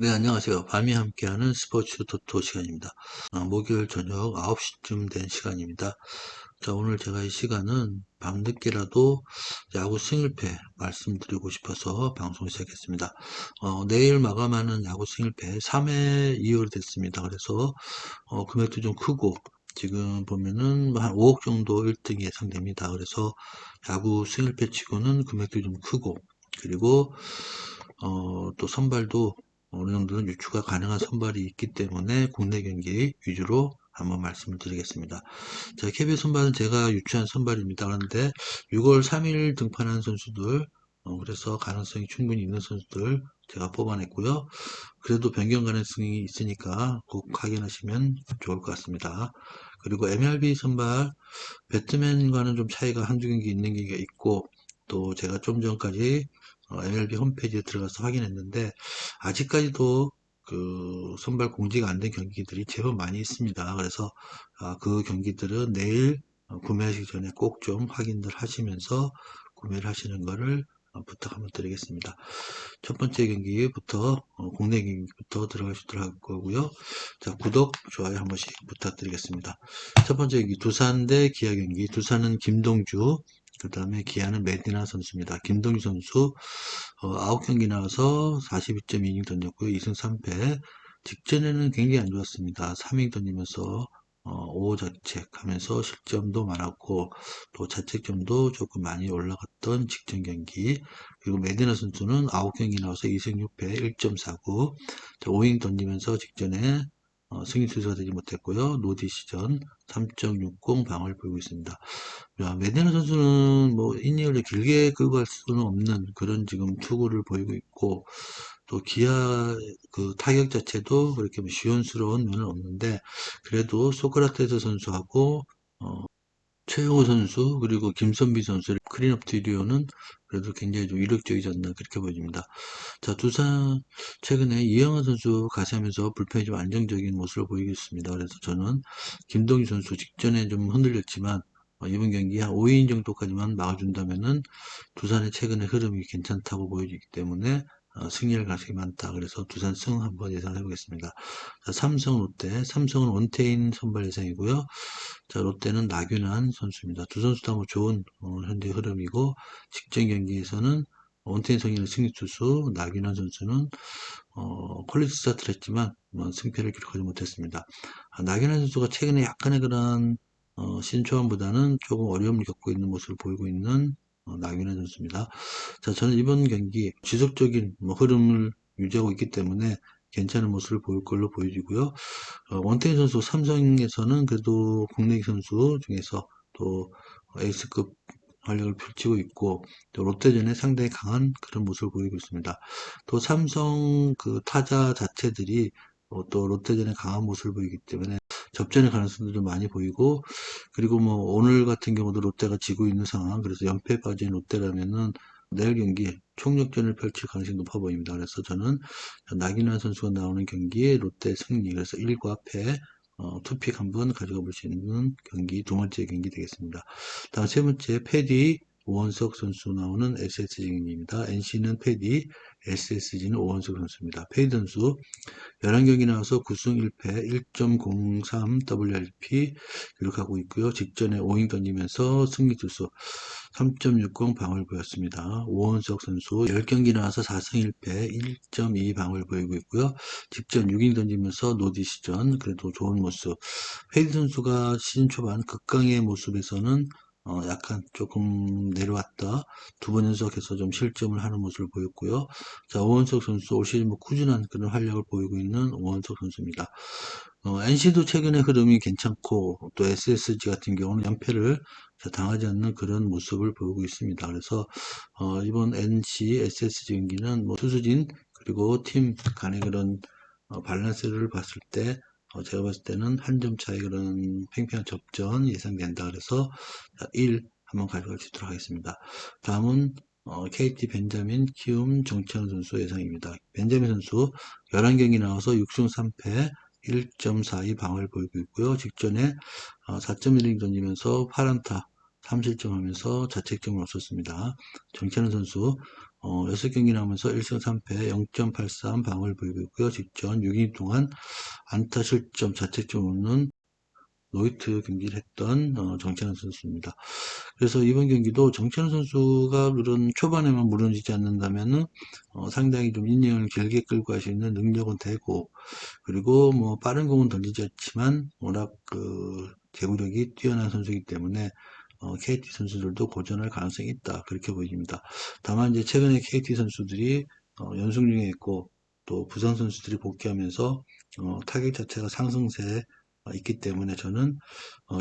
네, 안녕하세요. 밤이 함께하는 스포츠 토토 시간입니다. 어, 목요일 저녁 9시쯤 된 시간입니다. 자, 오늘 제가 이 시간은 밤늦게라도 야구 승일패 말씀드리고 싶어서 방송 시작했습니다. 어, 내일 마감하는 야구 승일패 3회 2월 됐습니다. 그래서 어, 금액도 좀 크고 지금 보면은 한 5억 정도 1등이 예상됩니다. 그래서 야구 승일패 치고는 금액도 좀 크고 그리고 어, 또 선발도 어느 정도는 유추가 가능한 선발이 있기 때문에 국내 경기 위주로 한번 말씀을 드리겠습니다. 자, KBS 선발은 제가 유추한 선발입니다. 그런데 6월 3일 등판한 선수들, 어, 그래서 가능성이 충분히 있는 선수들 제가 뽑아냈고요. 그래도 변경 가능성이 있으니까 꼭 확인하시면 좋을 것 같습니다. 그리고 MLB 선발, 배트맨과는 좀 차이가 한두 경기 있는 경기가 있고, 또 제가 좀 전까지 MLB 어, 홈페이지에 들어가서 확인했는데 아직까지도 그 선발 공지가 안 된 경기들이 제법 많이 있습니다. 그래서 아, 그 경기들은 내일 어, 구매하시기 전에 꼭 좀 확인들 하시면서 구매를 하시는 것을 어, 부탁 한번 드리겠습니다. 첫 번째 경기부터 국내 경기부터 들어가시도록 할 거고요. 자 구독, 좋아요 한 번씩 부탁드리겠습니다. 첫 번째 경기 두산 대 기아 경기 두산은 김동주 그 다음에 기아는 메디나 선수입니다. 김동희 선수 어, 9경기 나와서 42.2이닝 던졌고요. 2승 3패. 직전에는 굉장히 안 좋았습니다. 3이닝 던지면서 어, 5호 자책하면서 실점도 많았고 또 자책점도 조금 많이 올라갔던 직전 경기 그리고 메디나 선수는 9경기 나와서 2승 6패 1.49 5이닝 던지면서 직전에 어, 승리 투수가 되지 못했고요. 노디 시전 3.60 방어를 보이고 있습니다. 메디나 선수는 뭐 이닝을 길게 끌고 갈 수는 없는 그런 지금 투구를 보이고 있고 또 기아 그 타격 자체도 그렇게 뭐 시원스러운 면은 없는데 그래도 소크라테스 선수하고 어, 최영호 선수 그리고 김선비 선수의 클린업 트리오는 그래도 굉장히 좀 위력적이지 않나 그렇게 보여집니다. 자 두산 최근에 이영하 선수 가세하면서 불펜이 좀 안정적인 모습을 보이고 있습니다. 그래서 저는 김동희 선수 직전에 좀 흔들렸지만 어, 이번 경기 한 5인 정도까지만 막아준다면은 두산의 최근의 흐름이 괜찮다고 보여지기 때문에 어, 승리할 가능성이 많다. 그래서 두산 승 한번 예상해 보겠습니다. 자, 삼성 롯데. 삼성은 원태인 선발 예상이고요. 자, 롯데는 나균환 선수입니다. 두 선수 다 뭐 좋은 어, 현재 흐름이고 직전 경기에서는 원태인 성인의 승리 투수, 나균환 선수는 어, 퀄리티 스타트를 했지만 뭐 승패를 기록하지 못했습니다. 아, 나균환 선수가 최근에 약간의 그런 어, 신초원보다는 조금 어려움을 겪고 있는 모습을 보이고 있는 어, 나균현 선수입니다. 자, 저는 이번 경기 지속적인 뭐 흐름을 유지하고 있기 때문에 괜찮은 모습을 보일 걸로 보여지고요. 어, 원태인 선수 삼성에서는 그래도 국내 선수 중에서 또 에이스급 활약을 펼치고 있고 또 롯데전에 상당히 강한 그런 모습을 보이고 있습니다. 또 삼성 그 타자 자체들이 어, 또 롯데전에 강한 모습을 보이기 때문에 접전의 가능성도 좀 많이 보이고 그리고 뭐 오늘 같은 경우도 롯데가 지고 있는 상황 그래서 연패에 빠진 롯데라면은 내일 경기 총력전을 펼칠 가능성이 높아 보입니다. 그래서 저는 나균환 선수가 나오는 경기에 롯데 승리 그래서 1과 패 어, 투픽 한번 가져가 볼 수 있는 경기 두 번째 경기 되겠습니다. 다음 세 번째 패디 오원석 선수 나오는 SSG입니다. NC는 패디, SSG는 오원석 선수입니다. 패디 선수 11경기 나와서 9승 1패 1.03 WRP 기록하고 있고요. 직전에 5인 던지면서 승리 투수 3.60 방을 보였습니다. 오원석 선수 10경기 나와서 4승 1패 1.2 방을 보이고 있고요. 직전 6인 던지면서 노디 시전 그래도 좋은 모습. 패디 선수가 시즌 초반 극강의 모습에서는 어, 약간 조금 내려왔다. 두 번 연속해서 좀 실점을 하는 모습을 보였고요. 자, 오원석 선수 올 시즌 뭐 꾸준한 그런 활약을 보이고 있는 오원석 선수입니다. 어, NC도 최근에 흐름이 괜찮고 또 SSG 같은 경우는 연패를 당하지 않는 그런 모습을 보이고 있습니다. 그래서 어, 이번 NC, SSG 경기는 뭐 투수진 그리고 팀 간의 그런 어, 밸런스를 봤을 때 어, 제가 봤을 때는 한 점 차이 그런 팽팽한 접전 예상된다. 그래서 1 한번 가져갈 수 있도록 하겠습니다. 다음은 어, KT 벤자민 키움 정치환 선수 예상입니다. 벤자민 선수 11경기 나와서 6승 3패 1.42 방어를 보이고 있고요. 직전에 어, 4.1링 던지면서 8안타 3실점 하면서 자책점을 없었습니다. 정찬은 선수 어, 6경기 나오면서 1승 3패 0.83 방어를 보이고 있고요. 직전 6인 동안 안타 실점 자책점 없는 노이트 경기를 했던 어, 정찬현 선수입니다. 그래서 이번 경기도 정찬현 선수가 그런 초반에만 무너지지 않는다면은 어, 상당히 좀 이닝을 길게 끌고 갈 수 있는 능력은 되고 그리고 뭐 빠른 공은 던지지 않지만 워낙 그 제구력이 뛰어난 선수이기 때문에 어, KT 선수들도 고전할 가능성이 있다 그렇게 보입니다. 다만 이제 최근에 KT 선수들이 어, 연승 중에 있고 또 부상 선수들이 복귀하면서 어, 타격 자체가 상승세에 어, 있기 때문에 저는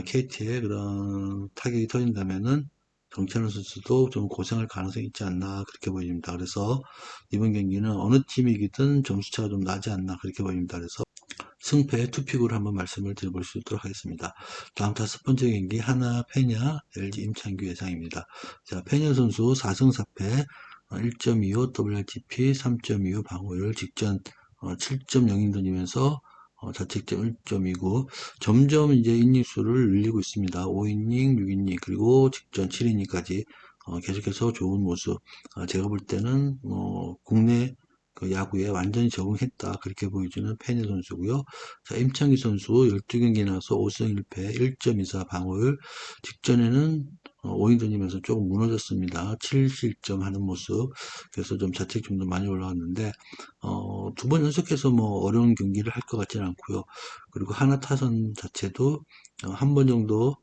KT의 그런 타격이 터진다면은 정찬호 선수도 좀 고생할 가능성이 있지 않나 그렇게 보입니다. 그래서 이번 경기는 어느 팀이 이기든 점수차가 좀 나지 않나 그렇게 보입니다. 그래서 승패 투픽으로 한번 말씀을 드려볼 수 있도록 하겠습니다. 다음 다섯 번째 경기 하나 페냐 LG 임창규 예상입니다. 자 페냐 선수 4승 4패 1.25 WRGP 3.25 방어율 직전 7.0인 던지면서 어, 자책점 1.29 점점 이제 이닝 수를 늘리고 있습니다. 5이닝, 6이닝 그리고 직전 7이닝까지 어, 계속해서 좋은 모습 어, 제가 볼 때는 뭐 국내 그 야구에 완전히 적응했다 그렇게 보여주는 페니 선수고요. 자 임창기 선수 12경기 나서 5승 1패 1.24 방어율 직전에는 어, 5인 던지면서 조금 무너졌습니다. 7실점 하는 모습 그래서 좀 자책점도 많이 올라왔는데 어, 두 번 연속해서 뭐 어려운 경기를 할 것 같지는 않고요. 그리고 하나 타선 자체도 어, 한번 정도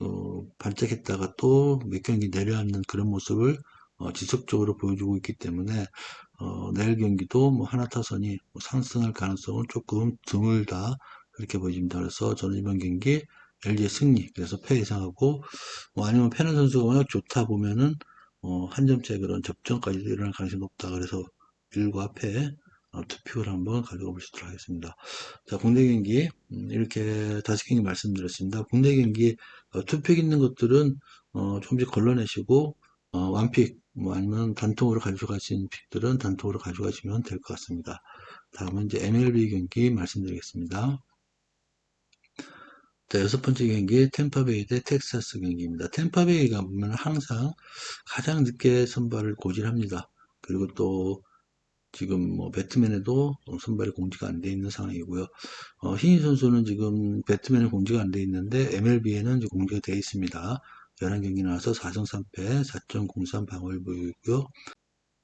어, 발작했다가 또 몇 경기 내려앉는 그런 모습을 어, 지속적으로 보여주고 있기 때문에 어, 내일 경기도 뭐 하나 타선이 뭐 상승할 가능성은 조금 드물다 그렇게 보입니다. 그래서 저는 이번 경기 LG의 승리 그래서 패 예상하고 뭐 아니면 패는 선수가 워낙 좋다 보면은 어, 한 점째 그런 접전까지도 일어날 가능성이 높다. 그래서 1과 패 어, 투표를 한번 가져가 보시도록 하겠습니다. 자, 국내 경기 음, 이렇게 다섯 경기 말씀드렸습니다. 국내 경기 어, 투표 있는 것들은 어, 조금씩 걸러내시고 어, 완픽 뭐 아니면 단통으로 가져가신 픽들은 단통으로 가져가시면 될 것 같습니다. 다음은 이제 MLB 경기 말씀드리겠습니다. 자, 여섯 번째 경기 템파베이 대 텍사스 경기입니다. 템파베이가 보면 항상 가장 늦게 선발을 고질합니다. 그리고 또 지금 뭐 배트맨에도 선발이 공지가 안 돼 있는 상황이고요. 어, 흰이 선수는 지금 배트맨에 공지가 안 돼 있는데 MLB에는 공지가 되어 있습니다. 11경기 나와서 4승 3패 4.03 방어를 보이고요.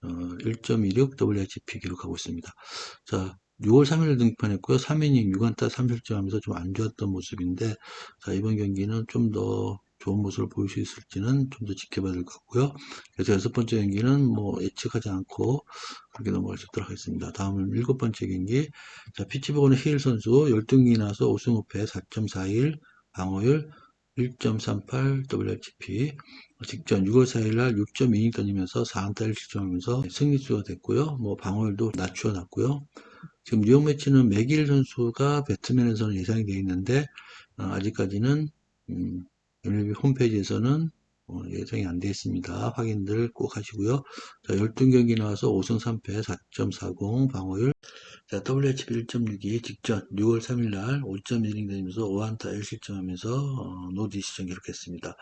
어, 1.26 WHP 기록하고 있습니다. 자, 6월 3일 등판했고요. 3이닝 6안타 3실점 하면서 좀 안 좋았던 모습인데, 자, 이번 경기는 좀 더 좋은 모습을 보일 수 있을지는 좀 더 지켜봐야 될 것 같고요. 그래서 여섯 번째 경기는 뭐 예측하지 않고 그렇게 넘어갈 수 있도록 하겠습니다. 다음은 일곱 번째 경기. 자, 피치버그는 힐 선수 12경기 나서 5승 5패 4.41 방어율 1.38 WHP 직전 6월 4일 날 6.2인 던지면서 4안타를 실점하면서 승리수가 됐고요. 뭐 방어율도 낮추어 놨고요. 지금 뉴욕 매치는 맥일 선수가 배트맨에서는 예상이 되어 있는데 어, 아직까지는 음, MLB 홈페이지에서는 어, 예상이 안 되어 있습니다. 확인들 꼭 하시고요. 자, 12경기 나와서 5승 3패 4.40 방어율 자, WHP 1.62 직전 6월 3일 날 5.1인 되면서 5안타 1실점하면서 어, 노디시전 기록했습니다.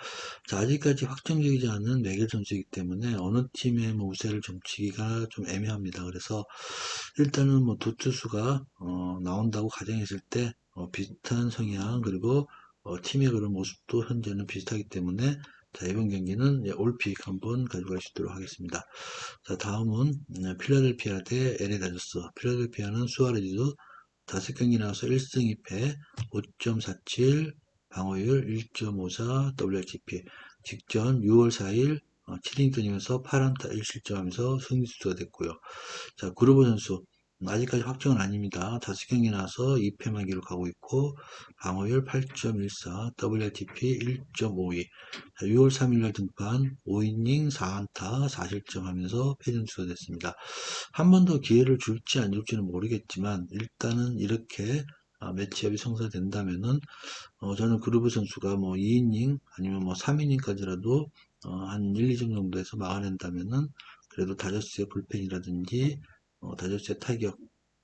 자, 아직까지 확정적이지 않은 매결 선수이기 때문에 어느 팀의 뭐 우세를 점치기가 좀 애매합니다. 그래서 일단은 뭐 두 투수가 어, 나온다고 가정했을 때 어, 비슷한 성향 그리고 어, 팀의 그런 모습도 현재는 비슷하기 때문에 자, 이번 경기는 올픽 한번 가져갈 수 있도록 하겠습니다. 자, 다음은 음, 필라델피아 대 LA 다저스. 필라델피아는 수아레즈 다섯 경기 나와서 1승 2패 5.47 방어율 1.54 WRGP 직전 6월 4일 7인턴이면서 8안타 1실점하면서 승리수가 됐고요. 자, 그루버 선수 아직까지 확정은 아닙니다. 다섯 경기 나서 2패만 기록하고 있고 방어율 8.14, WTP 1.52. 6월 3일날 등판 5이닝 4안타 4실점 하면서 패전수가 됐습니다. 한 번 더 기회를 줄지 안 줄지는 모르겠지만 일단은 이렇게 아, 매치업이 성사된다면은 어, 저는 그루브 선수가 뭐 2이닝 아니면 뭐 3이닝까지라도 어, 한 1, 2점 정도에서 막아낸다면은 그래도 다저스의 불펜이라든지 어, 다저스의 타격,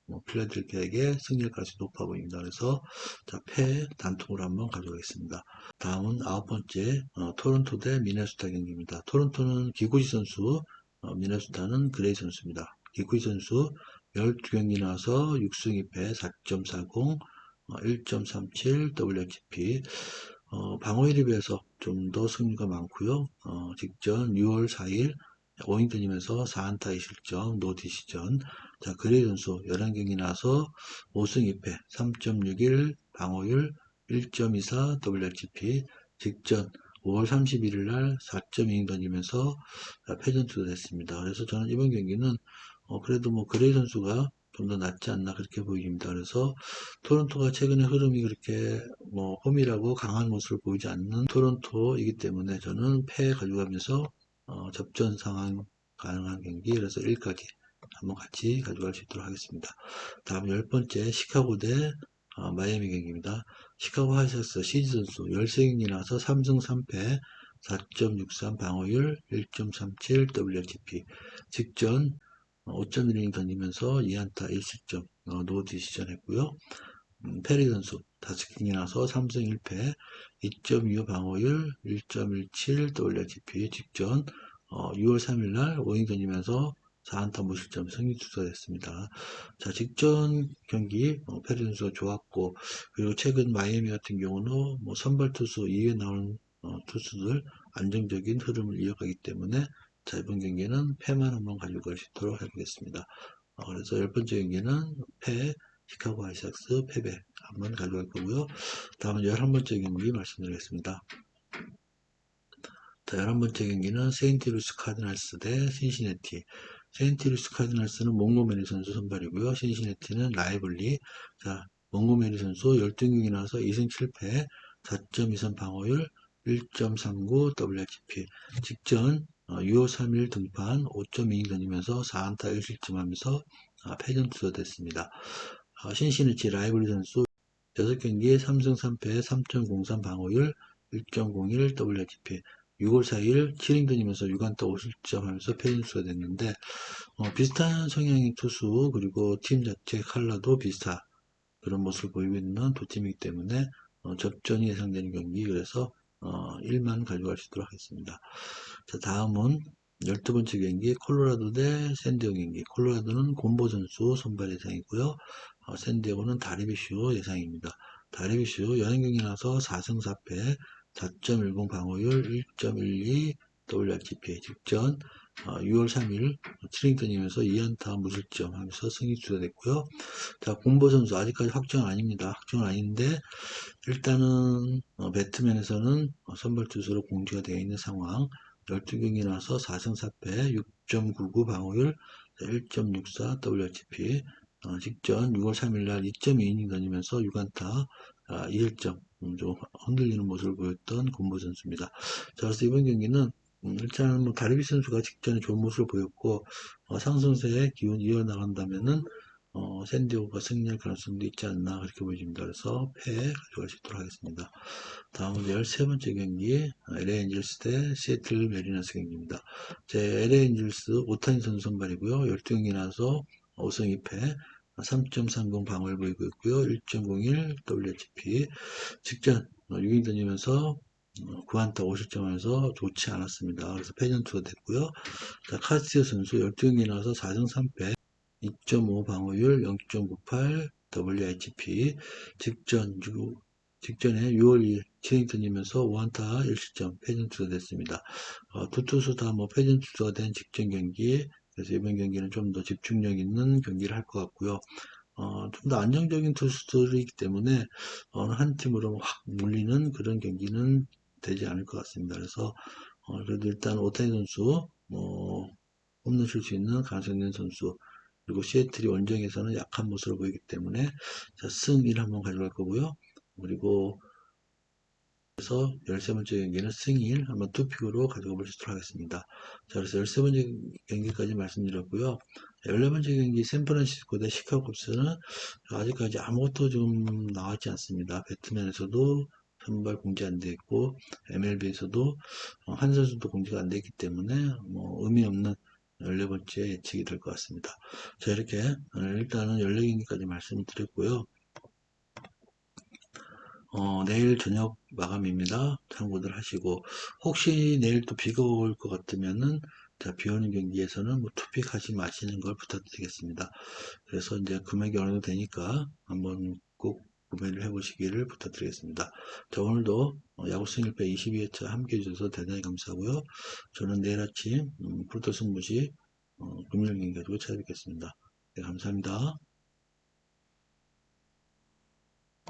뭐 필라델피아에게 가능성이 높아 보입니다. 그래서 자, 패 단통으로 한번 가져가겠습니다. 다음은 아홉 번째 어, 토론토 대 미네소타 경기입니다. 토론토는 기고지 선수 어, 미네소타는 그레이 선수입니다. 기쿠이 선수 12경기 나와서 6승 2패 4.40 어, 1.37 WHP 어, 방어율에 비해서 좀 더 승리가 많고요. 어, 직전 6월 4일 오잉턴이면서 4안타 2실점 노 디시전 자 그레이 선수 11경기 나서 5승 2패 3.61 방어율 1.24 WHP 직전 5월 31일 날 4.2인 던지면서 패전투가 됐습니다. 그래서 저는 이번 경기는 어, 그래도 뭐 그레이 선수가 좀 더 낫지 않나 그렇게 보입니다. 그래서 토론토가 최근에 흐름이 그렇게 뭐 홈이라고 강한 모습을 보이지 않는 토론토이기 때문에 저는 패 가져가면서 어, 접전 상황 가능한 경기 그래서 1까지 한번 같이 가져갈 수 있도록 하겠습니다. 다음 열 번째 시카고 대 어, 마이애미 경기입니다. 시카고 하이삭스 시즈 선수 13경기 나서 3승 3패 4.63 방어율 1.37 WHP 직전 5.1이닝 던지면서 2안타 1실점 어, 노 디시전 했고요. 음, 페리 선수 5경기 나서 3승 1패 2.25 방어율 1.17 WHP 직전 어, 6월 3일 날 5이닝 던지면서 4안타 무실점 승리 투수됐습니다. 자, 직전 경기 어, 페리 선수가 좋았고 그리고 최근 마이애미 같은 경우는 뭐 선발 투수 2회 나오는 어, 투수들 안정적인 흐름을 이어가기 때문에 자, 이번 경기는 패만 한번 가지고 갈수 있도록 해보겠습니다. 어, 그래서 열 번째 경기는 패, 시카고 아이삭스 패배 한번 가져갈 거고요. 다음은 열한 번째 경기 말씀드리겠습니다. 자, 열한 번째 경기는 세인트루스 카드날스 대 신시내티. 세인트루스 카드날스는 몽고메리 선수 선발이고요. 신시내티는 라이블리. 자, 몽고메리 선수 12경기 나서 2승 7패, 4.23 방어율, 1.39 WHP. 직전 6월 3일 등판 5.2인 던지면서 4안타 1실점하면서 패전 투서됐습니다. 신시내티 라이블리 선수 6경기에 3승 3패 3.03 방어율 1.01 WHP 6월 4일 7인 던지면서 6안타 5실점 하면서 패전수가 됐는데 어, 비슷한 성향의 투수 그리고 팀 자체 칼라도 비슷한 그런 모습을 보이고 있는 두 팀이기 때문에 어, 접전이 예상되는 경기 그래서 어, 1만 가져갈 수 있도록 하겠습니다. 자, 다음은 12번째 경기 콜로라도 대 샌디오 경기 콜로라도는 곰보 선수 선발 예상이고요. 어, 샌디오는 다리비슈 예상입니다. 다리비슈 연행 경기 나서 4승 4패 4.10 방어율 1.12 WRGP 직전 어, 6월 3일 트링턴이면서 2안타 무실점 하면서 승리 투자됐고요. 자, 공보 선수 아직까지 확정 아닙니다. 확정은 아닌데 일단은 어, 배트맨에서는 어, 선발 투수로 공지가 되어 있는 상황 12경기 나서 4승 4패 6.99 방어율 1.64 WHP 어, 직전 6월 3일 날 2.2이닝 던지면서 6안타 아, 2실점 음, 좀 흔들리는 모습을 보였던 곰보 선수입니다. 자, 그래서 이번 경기는 음, 일단 뭐 다리비 선수가 직전에 좋은 모습을 보였고 어, 상승세의 기운 이어나간다면은 어, 샌디오가 승리할 가능성도 있지 않나 그렇게 보여집니다. 그래서 패 가져갈 수 있도록 하겠습니다. 다음은 13번째 경기 LA 엔젤스 대 시애틀 메리너스 경기입니다. 제 LA 엔젤스 오타니 선수 선발이고요. 12경기 나서 5승 2패 3.30 방어를 보이고 있고요. 1.01 WHP 직전 6인 던지면서 9안타 5실점하면서 좋지 않았습니다. 그래서 패전투가 됐고요. 자, 카스티오 선수 12경기 나서 4승 3패 2.5 방어율 0.98 WHP 직전 직전에 6월 2일 치링턴이면서 5안타 1실점 패전투가 됐습니다. 어, 두 투수 다 뭐 패전투가 된 직전 경기 그래서 이번 경기는 좀 더 집중력 있는 경기를 할 것 같고요. 어, 좀 더 안정적인 투수들이기 때문에 어느 한 팀으로 확 물리는 그런 경기는 되지 않을 것 같습니다. 그래서 어, 그래도 일단 오타니 선수 뭐 홈런 칠 수 있는 가능성 있는 선수 그리고 시애틀이 원정에서는 약한 모습을 보이기 때문에 자, 승 1 한번 가져갈 거고요. 그리고 그래서 13번째 경기는 승일 한번 투픽으로 가져가 볼수 있도록 하겠습니다. 자, 그래서 13번째 경기까지 말씀드렸고요. 14번째 경기 샌프란시스코 대 시카고 컵스는 아직까지 아무것도 좀 나왔지 않습니다. 배트맨에서도 선발 공지 안 돼 있고 MLB에서도 한 선수도 공지가 안 되기 때문에 뭐 의미 없는 14번째 예측이 될 것 같습니다. 자, 이렇게 일단은 14경기까지 말씀을 드렸고요. 어, 내일 저녁 마감입니다. 참고들 하시고 혹시 내일 또 비가 올 것 같으면은 자, 비 오는 경기에서는 뭐 투픽 하지 마시는 걸 부탁드리겠습니다. 그래서 이제 금액이 어느 정도 되니까 한번 꼭 구매를 해보시기를 부탁드리겠습니다. 자, 오늘도 어, 야구 승일배 22회차 함께 해주셔서 대단히 감사하고요. 저는 내일 아침 음, 프로토 승무시 어, 금요일 경기 가지고 찾아뵙겠습니다. 네, 감사합니다.